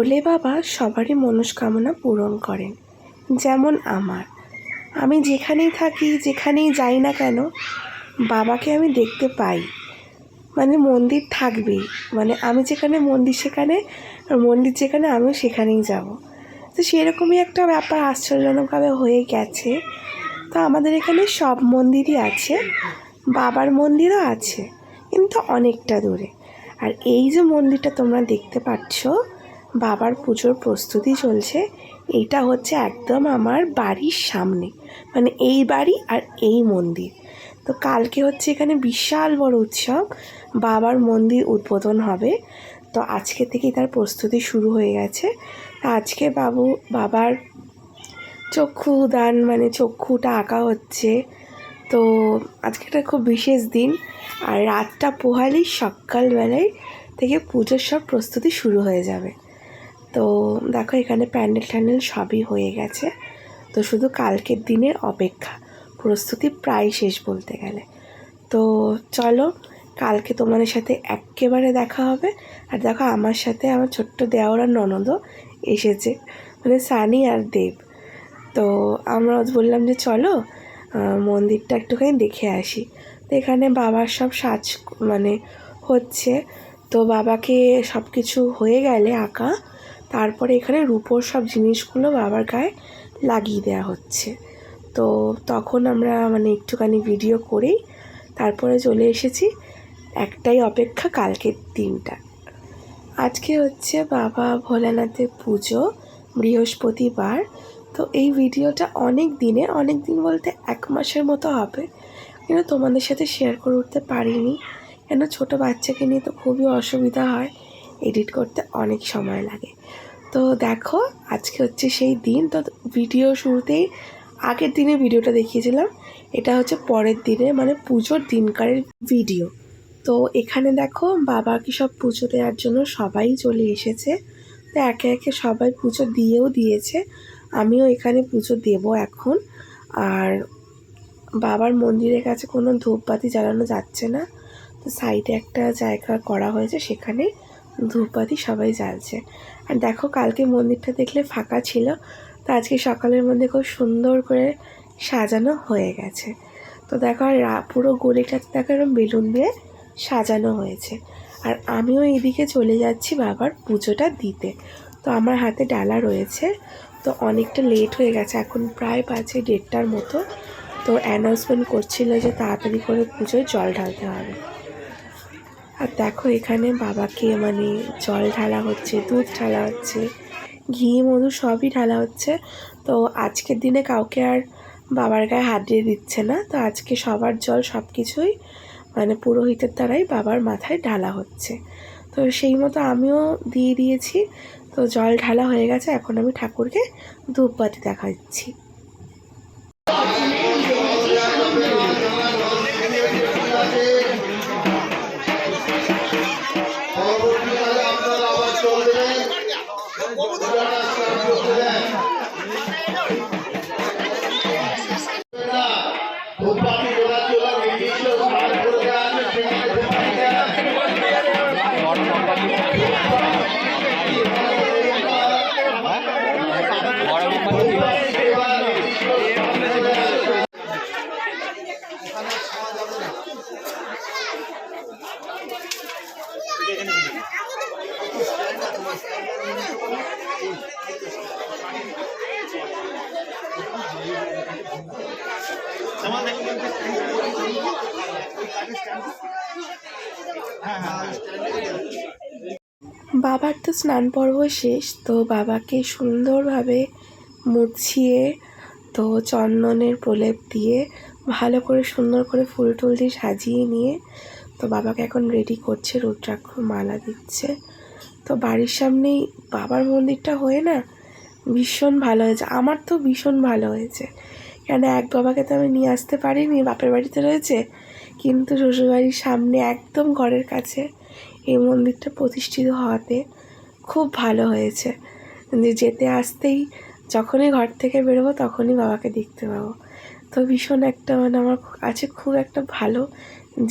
ভোলে বাবা সবারই মনস্কামনা পূরণ করেন, যেমন আমার। আমি যেখানেই থাকি, যেখানেই যাই না কেন, বাবাকে আমি দেখতে পাই। মানে মন্দির থাকবেই। মানে আমি যেখানে মন্দির সেখানে মন্দির যেখানে আমিও সেখানেই যাব। তো সেরকমই একটা ব্যাপার আশ্চর্যজনকভাবে হয়ে গেছে। তো আমাদের এখানে সব মন্দিরই আছে, বাবার মন্দিরও আছে, কিন্তু অনেকটা দূরে। আর এই যে মন্দিরটা তোমরা দেখতে পাচ্ছ বাবার পুজোর প্রস্তুতি চলছে। এটা হচ্ছে একদম আমার বাড়ির সামনে। মানে এই বাড়ি আর এই মন্দির। তো কালকে হচ্ছে এখানে বিশাল বড় উৎসব। বাবার মন্দির উদ্বোধন হবে। তো আজকে থেকেই তার প্রস্তুতি শুরু হয়ে গেছে। আজকে বাবু, বাবার চক্ষু দান মানে চক্ষুটা আঁকা হচ্ছে। তো আজকে একটা খুব বিশেষ দিন। আর রাতটা পোহালেই সকালবেলায় থেকে পুজোর সব প্রস্তুতি শুরু হয়ে যাবে। তো দেখো এখানে প্যান্ডেল ট্যান্ডেল সবই হয়ে গেছে। তো শুধু কালকের দিনের অপেক্ষা, প্রস্তুতি প্রায় শেষ বলতে গেলে। তো চলো, কালকে তোমাদের সাথে একেবারে দেখা হবে। আর দেখো আমার সাথে আমার ছোট্ট দেওয়ার আর ননদও এসেছে মানে সানি আর দেব। তো আমরা বললাম যে চলো মন্দিরটা একটুখানি দেখে আসি। তো এখানে বাবার সব সাজ মানে হচ্ছে। তো বাবাকে সব কিছু হয়ে গেলে আঁকা তারপরে এখানে রূপোর সব জিনিসগুলো বাবার গায়ে লাগিয়ে দেওয়া হচ্ছে। তো তখন আমরা মানে একটুখানি ভিডিও করেই তারপরে চলে এসেছি। একটাই অপেক্ষা কালকের দিনটা। আজকে হচ্ছে বাবা ভোলানাথের পুজো বৃহস্পতিবার। তো এই ভিডিওটা অনেক দিনে অনেক দিন বলতে এক মাসের মতো হবে। কিন্তু তোমাদের সাথে শেয়ার করে উঠতে পারিনি? কেন ছোটো বাচ্চাকে নিয়ে তো খুবই অসুবিধা হয়। এডিট করতে অনেক সময় লাগে। তো দেখো, আজকে হচ্ছে সেই দিন। তো ভিডিও শুরুতেই আগের দিনে ভিডিওটা দেখিয়েছিলাম। এটা হচ্ছে পরের দিনে মানে পুজোর দিনকারের ভিডিও। তো এখানে দেখো, বাবা কি সব পুজো দেওয়ার জন্য সবাই চলে এসেছে। তো একে একে সবাই পুজো দিয়েও দিয়েছে। আমিও এখানে পুজো দেব এখন। আর বাবার মন্দিরের কাছে কোনো ধূপবাতি জ্বালানো যাচ্ছে না। তো সাইডে একটা জায়গা করা হয়েছে, সেখানে ধূপবাতি সবাই জ্বালছে। আর দেখো কালকে মন্দিরটা দেখলে ফাঁকা ছিল, তো আজকে সকালের মধ্যে খুব সুন্দর করে সাজানো হয়ে গেছে। তো দেখো আর পুরো গলিটাতে দেখো এরকম বেলুন দিয়ে সাজানো হয়েছে। আর আমিও এদিকে চলে যাচ্ছি বাবার পুজোটা দিতে। তো আমার হাতে ডালা রয়েছে, তো অনেকটা লেট হয়ে গেছে, এখন প্রায় বাজে দেড়টার মতো। তো অ্যানাউন্সমেন্ট করছিল যে তাড়াতাড়ি করে পুজোয় জল ঢালতে হবে। আর দেখো এখানে বাবাকে মানে জল ঢালা হচ্ছে, দুধ ঢালা হচ্ছে, ঘি, মধু সবই ঢালা হচ্ছে। তো আজকের দিনে কাউকে আর বাবার গায়ে হাত দিয়ে দিচ্ছে না। তো আজকে সবার জল সব কিছুই মানে পুরোহিতের দ্বারাই বাবার মাথায় ঢালা হচ্ছে। তো সেই মতো আমিও দিয়ে দিয়েছি। তো জল ঢালা হয়ে গেছে, এখন আমি ঠাকুরকে ধূপবাতি দেখা বাবার তো স্নান পর্ব শেষ, তো বাবাকে সুন্দরভাবে মুছিয়ে, তো চন্দনের প্রলেপ দিয়ে ভালো করে সুন্দর করে ফুল টুল দিয়ে সাজিয়ে নিয়ে, তো বাবাকে এখন রেডি করছে, রুদ্রাক্ষ মালা দিচ্ছে। তো বাড়ির সামনেই বাবার মন্দিরটা হয়ে না ভীষণ ভালো হয়েছে, আমার তো ভীষণ ভালো হয়েছে। কেন এক বাবাকে তো আমি নিয়ে আসতে পারিনি, বাপের বাড়িতে রয়েছে, কিন্তু শ্বশুরবাড়ির সামনে একদম ঘরের কাছে এই মন্দিরটা প্রতিষ্ঠিত হওয়াতে খুব ভালো হয়েছে। যেতে আসতেই যখনই ঘর থেকে বেরোবো তখনই বাবাকে দেখতে পাবো। তো ভীষণ একটা মানে আমার কাছে খুব একটা ভালো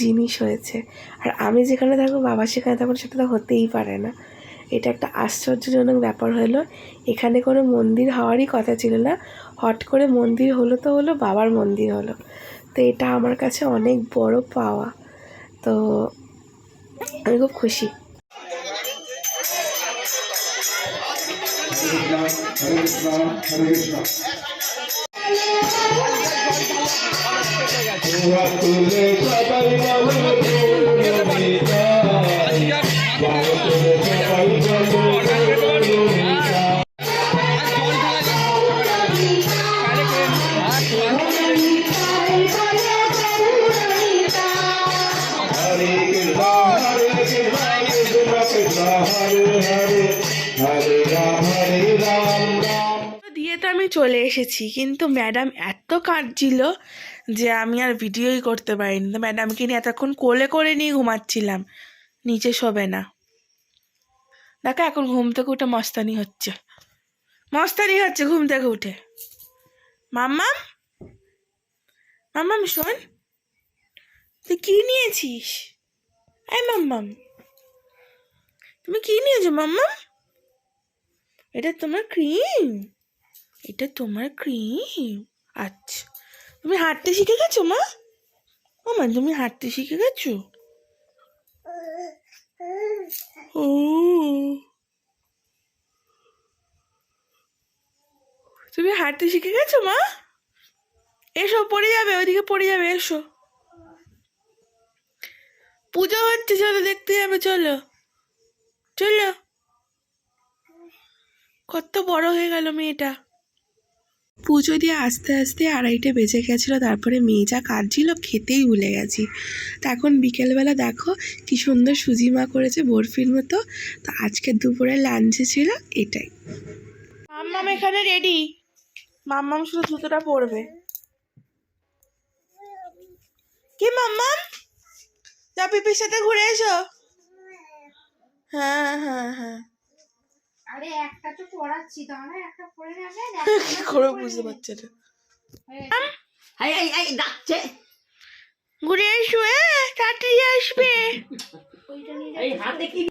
জিনিস হয়েছে। আর আমি যেখানে থাকব, বাবা সেখানে থাকব সেটা তো হতেই পারে না। এটা একটা আশ্চর্যজনক ব্যাপার হলো, এখানে কোনো মন্দির হওয়ারই কথা ছিল না। হট করে মন্দির হলো তো হলো, বাবার মন্দির হলো। তো এটা আমার কাছে অনেক বড় পাওয়া। তো আমি খুব খুশি হরে কৃষ্ণ চলে এসেছি। কিন্তু ম্যাডাম এত কাঁদছিল যে আমি আর ভিডিওই করতে পারিনি। তো ম্যাডামকে নিয়ে এতক্ষণ কোলে করে নিয়ে ঘুমাচ্ছিলাম। নিচে শোবে না। দেখো এখন ঘুম থেকে উঠে মস্তানি হচ্ছে। মস্তানি হচ্ছে ঘুম থেকে উঠে। মাম্মাম? মাম্মাম, শোন। তুই কি নিয়েছিস? এই মাম্মাম। তুমি কি নিয়েছো মাম্মাম? এটা তোমার ক্রিম এটা তোমার ক্রিম আচ্ছা। তুমি হাঁটতে শিখে গেছো, মা? ও মা, তুমি হাঁটতে শিখে গেছো? ও। তুমি হাঁটতে শিখে গেছো, মা? এসো, পড়ে যাবে, ওইদিকে পড়ে যাবে, এসো। পুজো হচ্ছে, চলো দেখতে যাবে, চলো। চলো। কত বড় হয়ে গেল মেয়েটা। পুজো দিয়ে আস্তে আস্তে আড়াইটে বেজে গেছিল, তারপরে মেয়ে যা কাঁদছিল খেতেই ভুলে গেছি। তো এখন বিকেলবেলা দেখো কি সুন্দর সুজি মা করেছে বরফির মতো। তো আজকে দুপুরে লাঞ্চে ছিল এটাই। মাম্মাম এখানে রেডি মাম্মাম শুধু জুতোটা পরবে। কি মাম্মাম? যা পিপির সাথে ঘুরে এসো। হ্যাঁ হ্যাঁ হ্যাঁ। আরে একটা তো পড়াচ্ছি তাহলে একটা পড়ে নেবেন কি করে বুঝতে পারছে না। এই এই এই ডাকছে। ঘুরে এসো হ্যাঁ তাড়াতাড়ি আসবে। এই হাতে কি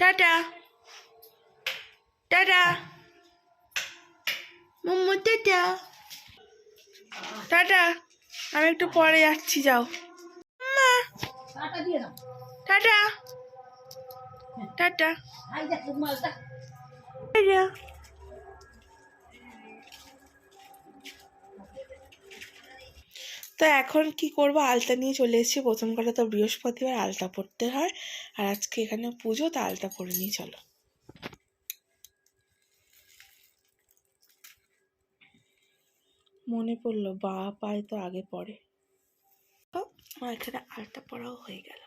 tata. Tata. Momo tata. Tata. আমি একটু পরে যাচ্ছি যাও। মা। টাকা দিয়ে দাও। টাটা। টাটা। টাটা তো এখন কি করব? আলতা নিয়ে চলে এসেছি। প্রথম কথা তো বৃহস্পতিবার আলতা পড়তে হয়। আর আজকে এখানে পুজো, তো আলতা পরে নিয়ে চলো। মনে পড়ল বা পায় তো আগে পড়ে এখানে আলতা পড়াও হয়ে গেল।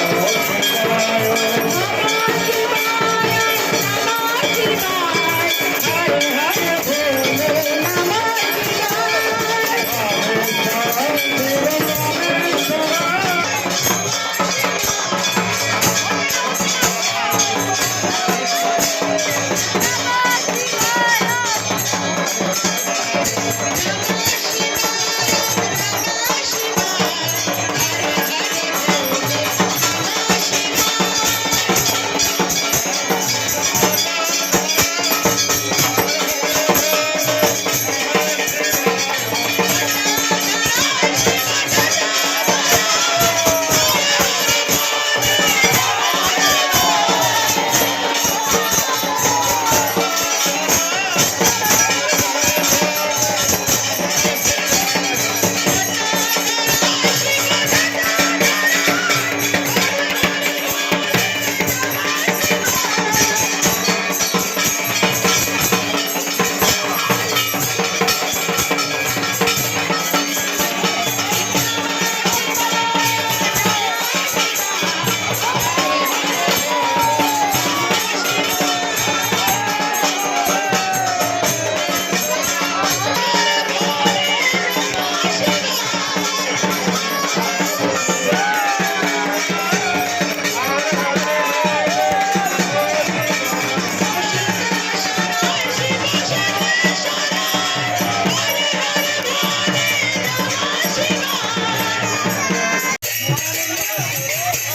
আমিও দিয়েছি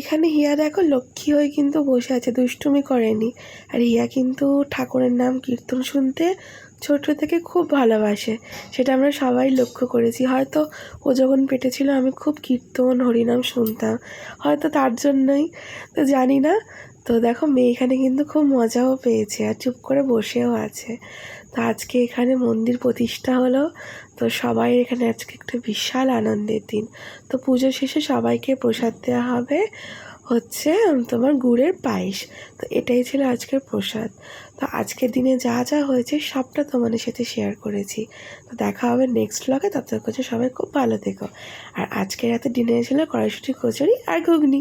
এখানে হিয়া দেখো লক্ষ্মী হয়ে কিন্তু বসে আছে, দুষ্টুমি করেনি। আর হিয়া কিন্তু ঠাকুরের নাম কীর্তন শুনতে ছোট থেকে খুব ভালোবাসে, সেটা আমরা সবাই লক্ষ্য করেছি। হয়তো ও যখন পেটে ছিল আমি খুব কীর্তন, হরিনাম শুনতাম, হয়তো তার জন্যই, তো জানি না। তো দেখো মেয়ে এখানে কিন্তু খুব মজাও পেয়েছে, আর চুপ করে বসেও আছে। তো আজকে এখানে মন্দির প্রতিষ্ঠা হলো। তো সবাই এখানে আজকে একটা বিশাল আনন্দের দিন। তো পুজো শেষে সবাইকে প্রসাদ দেওয়া হবে হচ্ছে তোমার গুড়ের পায়েস। তো এটাই ছিল আজকের প্রসাদ। তো আজকের দিনে যা যা হয়েছে সবটা তোমাদের সাথে শেয়ার করেছি। তো দেখা হবে নেক্সট ব্লগে তত কাছে সবাই খুব ভালো থেকো। আর আজকের রাতে ডিনারে ছিল কড়াইশুটি, কচুরি আর ঘুগনি।